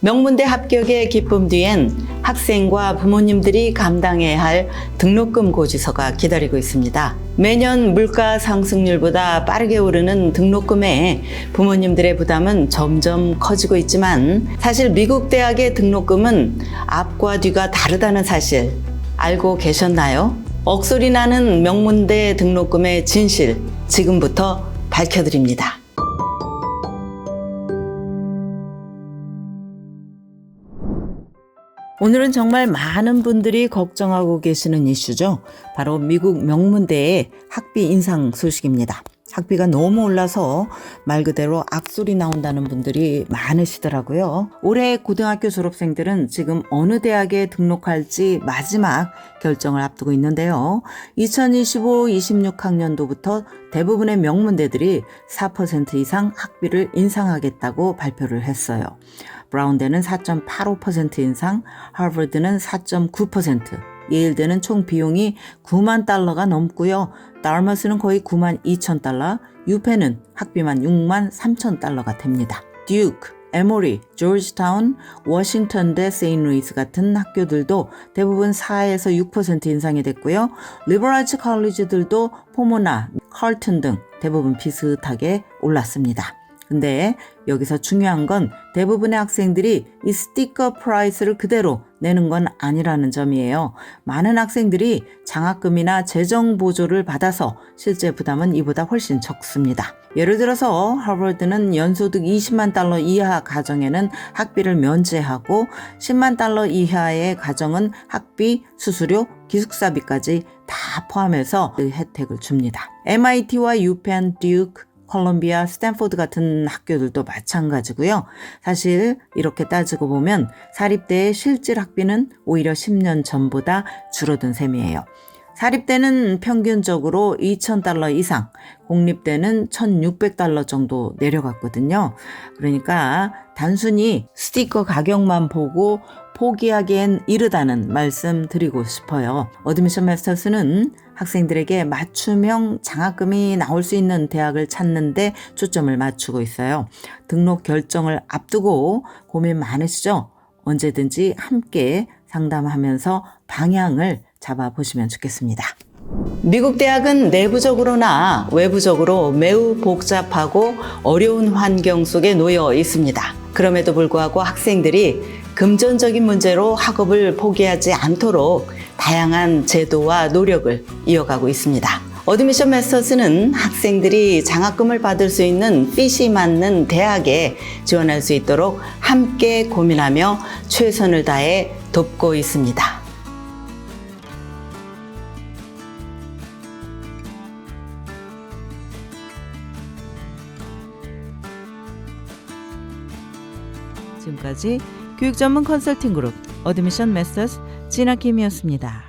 명문대 합격의 기쁨 뒤엔 학생과 부모님들이 감당해야 할 등록금 고지서가 기다리고 있습니다. 매년 물가 상승률보다 빠르게 오르는 등록금에 부모님들의 부담은 점점 커지고 있지만 사실 미국 대학의 등록금은 앞과 뒤가 다르다는 사실 알고 계셨나요? 억소리 나는 명문대 등록금의 진실 지금부터 밝혀드립니다. 오늘은 정말 많은 분들이 걱정하고 계시는 이슈죠. 바로 미국 명문대의 학비 인상 소식입니다. 학비가 너무 올라서 말 그대로 악소리 나온다는 분들이 많으시더라고요. 올해 고등학교 졸업생들은 지금 어느 대학에 등록할지 마지막 결정을 앞두고 있는데요. 2025-26학년도부터 대부분의 명문대들이 4% 이상 학비를 인상하겠다고 발표를 했어요. 브라운대는 4.85% 인상, 하버드는 4.9%, 예일대는 총 비용이 9만 달러가 넘고요. 달머스는 거의 9만 2천 달러, 유펜은 학비만 6만 3천 달러가 됩니다. 듀크, 에모리, 조지타운, 워싱턴대 세인루이스 같은 학교들도 대부분 4에서 6% 인상이 됐고요. 리버럴즈 컬리지들도 포모나, 컬튼 등 대부분 비슷하게 올랐습니다. 근데 여기서 중요한 건 대부분의 학생들이 이 스티커 프라이스를 그대로 내는 건 아니라는 점이에요. 많은 학생들이 장학금이나 재정 보조를 받아서 실제 부담은 이보다 훨씬 적습니다. 예를 들어서 하버드는 연소득 20만 달러 이하 가정에는 학비를 면제하고 10만 달러 이하의 가정은 학비, 수수료, 기숙사비까지 다 포함해서 그 혜택을 줍니다. MIT와 유펜, 듀크, 콜롬비아, 스탠포드 같은 학교들도 마찬가지고요. 사실 이렇게 따지고 보면 사립대의 실질 학비는 오히려 10년 전보다 줄어든 셈이에요. 사립대는 평균적으로 2,000달러 이상, 공립대는 1,600달러 정도 내려갔거든요. 그러니까 단순히 스티커 가격만 보고 포기하기엔 이르다는 말씀 드리고 싶어요. 어드미션 마스터스는 학생들에게 맞춤형 장학금이 나올 수 있는 대학을 찾는데 초점을 맞추고 있어요. 등록 결정을 앞두고 고민 많으시죠? 언제든지 함께 상담하면서 방향을 잡아보시면 좋겠습니다. 미국 대학은 내부적으로나 외부적으로 매우 복잡하고 어려운 환경 속에 놓여 있습니다. 그럼에도 불구하고 학생들이 금전적인 문제로 학업을 포기하지 않도록 다양한 제도와 노력을 이어가고 있습니다. 어드미션 마스터스는 학생들이 장학금을 받을 수 있는 핏이 맞는 대학에 지원할 수 있도록 함께 고민하며 최선을 다해 돕고 있습니다. 지금까지 교육 전문 컨설팅 그룹 어드미션 마스터스 진아킴이었습니다.